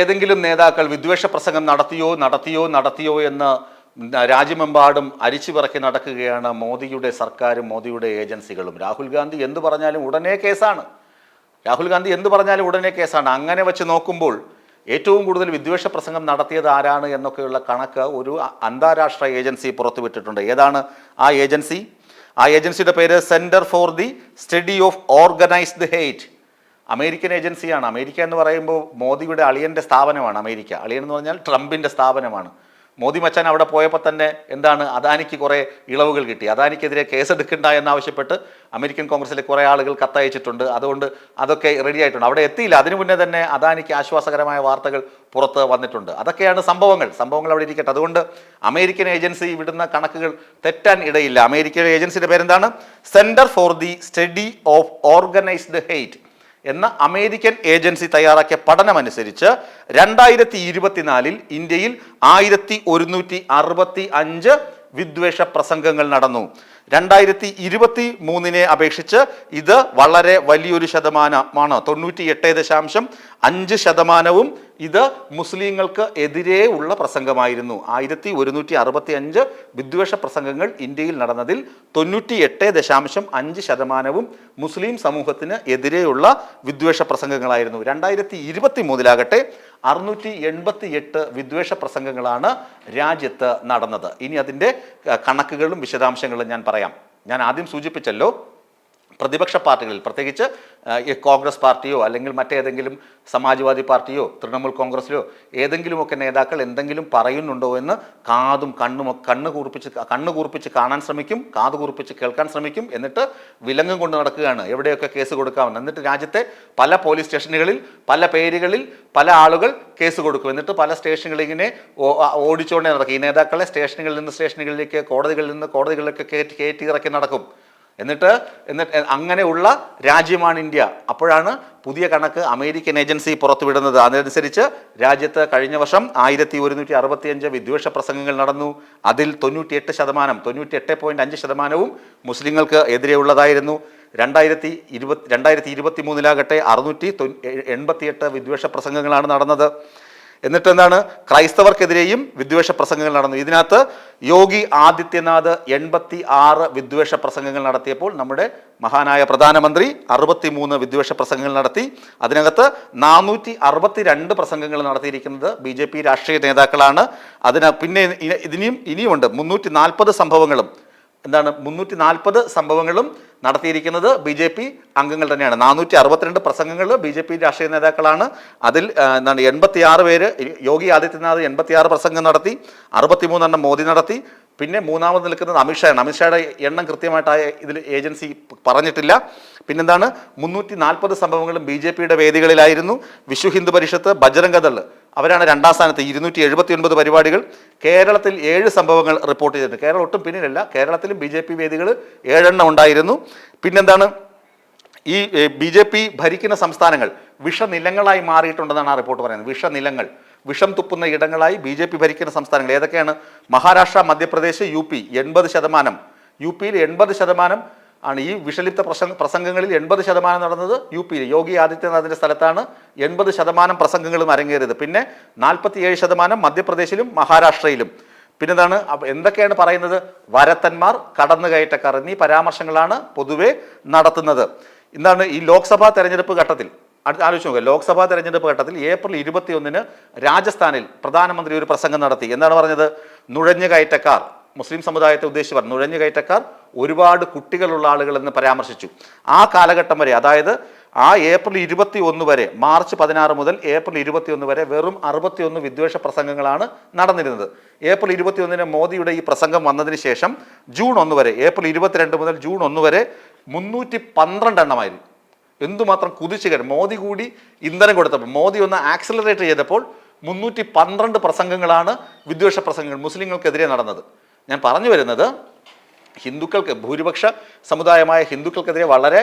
ഏതെങ്കിലും നേതാക്കൾ വിദ്വേഷ പ്രസംഗം നടത്തിയോ നടത്തിയോ നടത്തിയോ എന്ന് രാജ്യമെമ്പാടും അരിച്ചു പിറക്കി നടക്കുകയാണ് മോദിയുടെ സർക്കാരും മോദിയുടെ ഏജൻസികളും. രാഹുൽ ഗാന്ധി എന്ത് പറഞ്ഞാലും ഉടനെ കേസാണ്. രാഹുൽ ഗാന്ധി എന്ത് പറഞ്ഞാലും ഉടനെ കേസാണ്. അങ്ങനെ വെച്ച് നോക്കുമ്പോൾ ഏറ്റവും കൂടുതൽ വിദ്വേഷ പ്രസംഗം നടത്തിയത് ആരാണ് എന്നൊക്കെയുള്ള കണക്ക് ഒരു അന്താരാഷ്ട്ര ഏജൻസി പുറത്തുവിട്ടിട്ടുണ്ട്. ഏതാണ് ആ ഏജൻസി? ആ ഏജൻസിയുടെ പേര് Center for the Study of Organized Hate American ഏജൻസിയാണ്. അമേരിക്ക എന്ന് പറയുമ്പോൾ മോദിയുടെ അളിയന്റെ സ്ഥാപനമാണ് അമേരിക്ക. അളിയൻ എന്ന് പറഞ്ഞാൽ ട്രംപിന്റെ സ്ഥാപനമാണ്. മോദി മച്ചാൻ അവിടെ പോയപ്പോൾ തന്നെ എന്താണ് അദാനിക്ക് കുറേ ഇളവുകൾ കിട്ടി. അദാനിക്കെതിരെ കേസെടുക്കണ്ട എന്നാവശ്യപ്പെട്ട് അമേരിക്കൻ കോൺഗ്രസിലെ കുറേ ആളുകൾ കത്തയച്ചിട്ടുണ്ട്. അതുകൊണ്ട് അതൊക്കെ റെഡി ആയിട്ടുണ്ട്. അവിടെ എത്തിയില്ല. അതിനു മുന്നേ തന്നെ അദാനിക്ക് ആശ്വാസകരമായ വാർത്തകൾ പുറത്ത് വന്നിട്ടുണ്ട്. അതൊക്കെയാണ് സംഭവങ്ങൾ. സംഭവങ്ങൾ അവിടെ ഇരിക്കട്ടെ. അതുകൊണ്ട് അമേരിക്കൻ ഏജൻസി വിടുന്ന കണക്കുകൾ തെറ്റാൻ ഇടയില്ല. അമേരിക്കൻ ഏജൻസിയുടെ പേരെന്താണ്? Center for the Study of Organized Hate എന്ന അമേരിക്കൻ ഏജൻസി തയ്യാറാക്കിയ പഠനമനുസരിച്ച് രണ്ടായിരത്തി ഇരുപത്തിനാലിൽ ഇന്ത്യയിൽ ആയിരത്തി ഒരുന്നൂറ്റി അറുപത്തി അഞ്ച് വിദ്വേഷ പ്രസംഗങ്ങൾ നടന്നു. രണ്ടായിരത്തി ഇരുപത്തി മൂന്നിനെ അപേക്ഷിച്ച് ഇത് വളരെ വലിയൊരു ശതമാനമാണ്. തൊണ്ണൂറ്റി എട്ട് ദശാംശം അഞ്ച് ശതമാനവും ഇത് മുസ്ലിങ്ങൾക്ക് എതിരെ ഉള്ള പ്രസംഗമായിരുന്നു. ആയിരത്തി ഒരുന്നൂറ്റി അറുപത്തി അഞ്ച് വിദ്വേഷ പ്രസംഗങ്ങൾ ഇന്ത്യയിൽ നടന്നതിൽ തൊണ്ണൂറ്റി എട്ട് ദശാംശം അഞ്ച് ശതമാനവും മുസ്ലിം സമൂഹത്തിന് എതിരെയുള്ള വിദ്വേഷ പ്രസംഗങ്ങളായിരുന്നു. രണ്ടായിരത്തി ഇരുപത്തി മൂന്നിലാകട്ടെ അറുന്നൂറ്റി എൺപത്തി എട്ട് വിദ്വേഷ പ്രസംഗങ്ങളാണ് രാജ്യത്ത് നടന്നത്. ഇനി അതിന്റെ കണക്കുകളും വിശദാംശങ്ങളും ഞാൻ പറയാം. ഞാൻ ആദ്യം സൂചിപ്പിച്ചല്ലോ പ്രതിപക്ഷ പാർട്ടികളിൽ പ്രത്യേകിച്ച് കോൺഗ്രസ് പാർട്ടിയോ അല്ലെങ്കിൽ മറ്റേതെങ്കിലും സമാജ്വാദി പാർട്ടിയോ തൃണമൂൽ കോൺഗ്രസിലോ ഏതെങ്കിലുമൊക്കെ നേതാക്കൾ എന്തെങ്കിലും പറയുന്നുണ്ടോ എന്ന് കാതും കണ്ണും കണ്ണ് കൂർപ്പിച്ച് കണ്ണ് കൂർപ്പിച്ച് കാണാൻ ശ്രമിക്കും കാത് കൂർപ്പിച്ച് കേൾക്കാൻ ശ്രമിക്കും എന്നിട്ട് വിലങ്ങും കൊണ്ട് നടക്കുകയാണ്. എവിടെയൊക്കെ കേസ് കൊടുക്കാമെന്ന്. എന്നിട്ട് രാജ്യത്തെ പല പോലീസ് സ്റ്റേഷനുകളിൽ പല പേരുകളിൽ പല ആളുകൾ കേസ് കൊടുക്കും. എന്നിട്ട് പല സ്റ്റേഷനുകളിൽ ഇങ്ങനെ ഓടിച്ചുകൊണ്ടേ നടക്കും. ഈ നേതാക്കളെ സ്റ്റേഷനുകളിൽ നിന്ന് സ്റ്റേഷനുകളിലേക്ക് കോടതികളിൽ നിന്ന് കോടതികളിലേക്ക് കയറ്റി കയറ്റി ഇറക്കി നടക്കും. എന്നിട്ട് എന്നിട്ട് അങ്ങനെയുള്ള രാജ്യമാണ് ഇന്ത്യ. അപ്പോഴാണ് പുതിയ കണക്ക് അമേരിക്കൻ ഏജൻസി പുറത്തുവിടുന്നത്. അതനുസരിച്ച് രാജ്യത്ത് കഴിഞ്ഞ വർഷം ആയിരത്തി ഒരുന്നൂറ്റി അറുപത്തിയഞ്ച് വിദ്വേഷ പ്രസംഗങ്ങൾ നടന്നു. അതിൽ തൊണ്ണൂറ്റിയെട്ട് ശതമാനം തൊണ്ണൂറ്റിയെട്ട് പോയിന്റ് അഞ്ച് ശതമാനവും മുസ്ലിങ്ങൾക്ക് എതിരെയുള്ളതായിരുന്നു. രണ്ടായിരത്തി ഇരുപത്തി രണ്ടായിരത്തി ഇരുപത്തി മൂന്നിലാകട്ടെ അറുന്നൂറ്റി എൺപത്തിയെട്ട് വിദ്വേഷ പ്രസംഗങ്ങളാണ് നടന്നത്. എന്നിട്ട് എന്താണ് ക്രൈസ്തവർക്കെതിരെയും വിദ്വേഷ പ്രസംഗങ്ങൾ നടന്നു. ഇതിനകത്ത് യോഗി ആദിത്യനാഥ് എൺപത്തി ആറ് വിദ്വേഷ പ്രസംഗങ്ങൾ നടത്തിയപ്പോൾ നമ്മുടെ മഹാനായ പ്രധാനമന്ത്രി അറുപത്തിമൂന്ന് വിദ്വേഷ പ്രസംഗങ്ങൾ നടത്തി. അതിനകത്ത് നാനൂറ്റി അറുപത്തി രണ്ട് പ്രസംഗങ്ങൾ നടത്തിയിരിക്കുന്നത് ബി ജെ പി രാഷ്ട്രീയ നേതാക്കളാണ്. അതിന് പിന്നെ ഇനിയും ഇനിയുമുണ്ട്. മുന്നൂറ്റി നാൽപ്പത് സംഭവങ്ങളും. എന്താണ്? മുന്നൂറ്റി നാൽപ്പത് സംഭവങ്ങളും നടത്തിയിരിക്കുന്നത് ബി ജെ പി അംഗങ്ങൾ തന്നെയാണ്. നാനൂറ്റി അറുപത്തിരണ്ട് പ്രസംഗങ്ങൾ ബി ജെ പി രാഷ്ട്രീയ നേതാക്കളാണ്. അതിൽ എന്താണ് എൺപത്തിയാറ് പേര് യോഗി ആദിത്യനാഥ് എൺപത്തിയാറ് പ്രസംഗം നടത്തി അറുപത്തിമൂന്നെണ്ണം മോദി നടത്തി. പിന്നെ മൂന്നാമത് നിൽക്കുന്നത് അമിത്ഷായാണ് അമിത്ഷായുടെ എണ്ണം കൃത്യമായിട്ടായ ഇതിൽ ഏജൻസി പറഞ്ഞിട്ടില്ല. പിന്നെന്താണ് മുന്നൂറ്റി നാൽപ്പത് സംഭവങ്ങളും ബി ജെ പിയുടെ വേദികളിലായിരുന്നു. വിശ്വ ഹിന്ദു പരിഷത്ത് ബജരംഗദൾ അവരാണ് രണ്ടാം സ്ഥാനത്ത് ഇരുന്നൂറ്റി എഴുപത്തി ഒൻപത് പരിപാടികൾ. കേരളത്തിൽ ഏഴ് സംഭവങ്ങൾ റിപ്പോർട്ട് ചെയ്തിട്ടുണ്ട്. കേരളം ഒട്ടും പിന്നിലല്ല. കേരളത്തിലും ബി ജെ പി വേദികൾ ഏഴെണ്ണം ഉണ്ടായിരുന്നു. പിന്നെന്താണ്? ഈ ബി ജെ പി ഭരിക്കുന്ന സംസ്ഥാനങ്ങൾ വിഷനിലങ്ങളായി മാറിയിട്ടുണ്ടെന്നാണ് ആ റിപ്പോർട്ട് പറയുന്നത്. വിഷനിലങ്ങൾ. വിഷം തുപ്പുന്ന ഇടങ്ങളായി ബി ജെ പി ഭരിക്കുന്ന സംസ്ഥാനങ്ങൾ ഏതൊക്കെയാണ്? മഹാരാഷ്ട്ര മധ്യപ്രദേശ് യു പി എൺപത് ശതമാനം. യു പിയിൽ എൺപത് ശതമാനം ആണ് ഈ വിഷലിപ്ത പ്രസംഗ പ്രസംഗങ്ങളിൽ എൺപത് ശതമാനം നടന്നത് യു പിയിൽ യോഗി ആദിത്യനാഥിന്റെ സ്ഥലത്താണ് എൺപത് ശതമാനം പ്രസംഗങ്ങളും അരങ്ങേറിയത്. പിന്നെ നാൽപ്പത്തിയേഴ് ശതമാനം മധ്യപ്രദേശിലും മഹാരാഷ്ട്രയിലും. പിന്നെന്താണ്? എന്തൊക്കെയാണ് പറയുന്നത്? വരത്തന്മാർ കടന്നുകയറ്റക്കാർ എന്നീ പരാമർശങ്ങളാണ് പൊതുവെ നടത്തുന്നത്. എന്താണ് ഈ ലോക്സഭാ തെരഞ്ഞെടുപ്പ് ഘട്ടത്തിൽ ആലോചിച്ച് നോക്കുക ലോക്സഭാ തെരഞ്ഞെടുപ്പ് ഘട്ടത്തിൽ ഏപ്രിൽ ഇരുപത്തിയൊന്നിന് രാജസ്ഥാനിൽ പ്രധാനമന്ത്രി ഒരു പ്രസംഗം നടത്തി. എന്താണ് പറഞ്ഞത്? നുഴഞ്ഞുകയറ്റക്കാർ മുസ്ലിം സമുദായത്തെ ഉദ്ദേശിച്ച് പറഞ്ഞു നുഴഞ്ഞുകയറ്റക്കാർ ഒരുപാട് കുട്ടികളുള്ള ആളുകൾ എന്ന് പരാമർശിച്ചു. ആ കാലഘട്ടം വരെ അതായത് ആ ഏപ്രിൽ ഇരുപത്തി ഒന്ന് വരെ മാർച്ച് പതിനാറ് മുതൽ ഏപ്രിൽ ഇരുപത്തി ഒന്ന് വരെ വെറും അറുപത്തിയൊന്ന് വിദ്വേഷ പ്രസംഗങ്ങളാണ് നടന്നിരുന്നത്. ഏപ്രിൽ ഇരുപത്തി ഒന്നിന് മോദിയുടെ ഈ പ്രസംഗം വന്നതിന് ശേഷം ജൂൺ ഒന്ന് വരെ ഏപ്രിൽ ഇരുപത്തിരണ്ട് മുതൽ ജൂൺ ഒന്ന് വരെ മുന്നൂറ്റി പന്ത്രണ്ട് എണ്ണമായിരുന്നു. എന്തുമാത്രം കുതിച്ചു കയറി മോദി കൂടി ഇന്ധനം കൊടുത്തപ്പോൾ മോദി ഒന്ന് ആക്സിലറേറ്റ് ചെയ്തപ്പോൾ മുന്നൂറ്റി പന്ത്രണ്ട് പ്രസംഗങ്ങളാണ് വിദ്വേഷ പ്രസംഗങ്ങൾ മുസ്ലിങ്ങൾക്കെതിരെ നടന്നത്. ഞാൻ പറഞ്ഞു വരുന്നത് ഹിന്ദുക്കൾക്ക് ഭൂരിപക്ഷ സമുദായമായ ഹിന്ദുക്കൾക്കെതിരെ വളരെ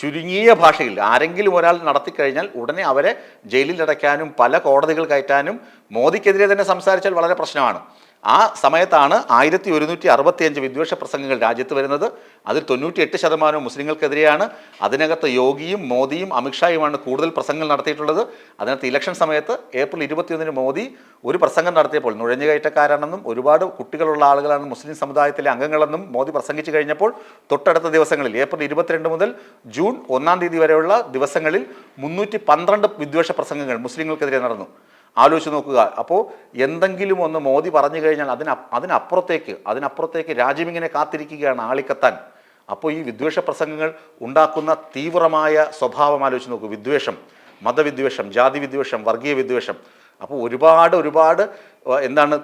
ചുരുങ്ങിയ ഭാഷയിൽ ആരെങ്കിലും ഒരാൾ നടത്തിക്കഴിഞ്ഞാൽ ഉടനെ അവരെ ജയിലിൽ അടയ്ക്കാനും പല കോടതികൾ കയറ്റാനും മോദിക്കെതിരെ തന്നെ സംസാരിച്ചാൽ വളരെ പ്രശ്നമാണ്. ആ സമയത്താണ് ആയിരത്തി ഒരുന്നൂറ്റി അറുപത്തിയഞ്ച് വിദ്വേഷ പ്രസംഗങ്ങൾ രാജ്യത്ത് വരുന്നത്. അതിൽ തൊണ്ണൂറ്റി എട്ട് ശതമാനവും മുസ്ലിങ്ങൾക്കെതിരെയാണ്. അതിനകത്ത് യോഗിയും മോദിയും അമിത്ഷായുമാണ് കൂടുതൽ പ്രസംഗങ്ങൾ നടത്തിയിട്ടുള്ളത്. അതിനകത്ത് ഇലക്ഷൻ സമയത്ത് ഏപ്രിൽ ഇരുപത്തിയൊന്നിന് മോദി ഒരു പ്രസംഗം നടത്തിയപ്പോൾ നുഴഞ്ഞുകയറ്റക്കാരാണെന്നും ഒരുപാട് കുട്ടികളുള്ള ആളുകളാണ് മുസ്ലിം സമുദായത്തിലെ അംഗങ്ങളെന്നും മോദി പ്രസംഗിച്ചു കഴിഞ്ഞപ്പോൾ തൊട്ടടുത്ത ദിവസങ്ങളിൽ ഏപ്രിൽ ഇരുപത്തിരണ്ട് മുതൽ ജൂൺ ഒന്നാം തീയതി വരെയുള്ള ദിവസങ്ങളിൽ മുന്നൂറ്റി വിദ്വേഷ പ്രസംഗങ്ങൾ മുസ്ലിങ്ങൾക്കെതിരെ നടന്നു. ആലോചിച്ച് നോക്കുക. അപ്പോൾ എന്തെങ്കിലും ഒന്ന് മോദി പറഞ്ഞു കഴിഞ്ഞാൽ അതിന അതിനപ്പുറത്തേക്ക് അതിനപ്പുറത്തേക്ക് രാജ്യമിങ്ങനെ കാത്തിരിക്കുകയാണ് ആളിക്കത്താൻ. അപ്പോൾ ഈ വിദ്വേഷ പ്രസംഗങ്ങൾ ഉണ്ടാക്കുന്ന തീവ്രമായ സ്വഭാവം ആലോചിച്ച് നോക്കൂ. വിദ്വേഷം മതവിദ്വേഷം ജാതി വിദ്വേഷം വർഗീയ വിദ്വേഷം അപ്പോൾ ഒരുപാട് ഒരുപാട് എന്താണ്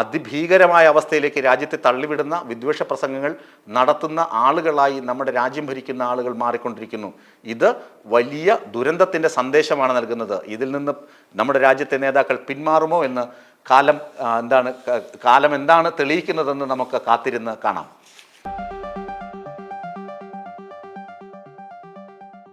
അതിഭീകരമായ അവസ്ഥയിലേക്ക് രാജ്യത്തെ തള്ളിവിടുന്ന വിദ്വേഷ പ്രസംഗങ്ങൾ നടത്തുന്ന ആളുകളായി നമ്മുടെ രാജ്യം ഭരിക്കുന്ന ആളുകൾ മാറിക്കൊണ്ടിരിക്കുന്നു. ഇത് വലിയ ദുരന്തത്തിന്റെ സന്ദേശമാണ് നൽകുന്നത്. ഇതിൽ നിന്ന് നമ്മുടെ രാജ്യത്തെ നേതാക്കൾ പിന്മാറുമോ എന്ന് കാലം എന്താണ് കാലം എന്താണ് തെളിയിക്കുന്നതെന്ന് നമുക്ക് കാത്തിരുന്ന് കാണാം.